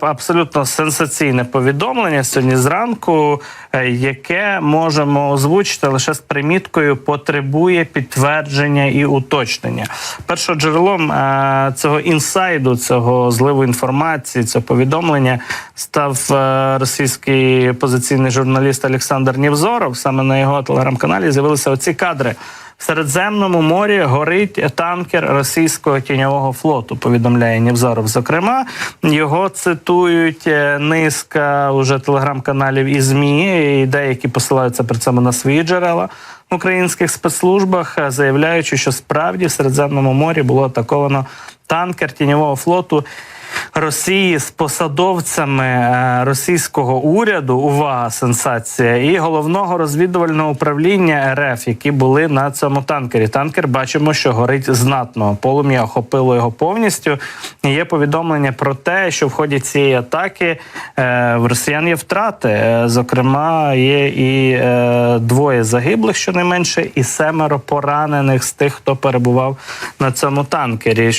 Абсолютно сенсаційне повідомлення сьогодні зранку, е, яке можемо озвучити лише з приміткою потребує підтвердження і уточнення. Першоджерелом е, цього інсайду, цього зливу інформації, цього повідомлення став е, російський позиційний журналіст Олександр Нєвзоров. Саме на його телеграм-каналі з'явилися оці кадри. В Середземному морі горить танкер російського тіньового флоту. Повідомляє Нєвзоров. Зокрема, його цитують е, низка уже телеграм-каналів і змі, і деякі посилаються при цьому на свої джерела в українських спецслужбах, е, заявляючи, що справді в Середземному морі було атаковано танкер тіньового флоту. Росії з посадовцями е, російського уряду, увага, сенсація, і головного розвідувального управління РФ, які були на цьому танкері. Танкер бачимо, що горить знатно. Полум'я охопило його повністю. Є повідомлення про те, що в ході цієї атаки е, в росіян є втрати. Е, Зокрема, є і двоє загиблих, щонайменше, і семеро поранених з тих, хто перебував на цьому танкері.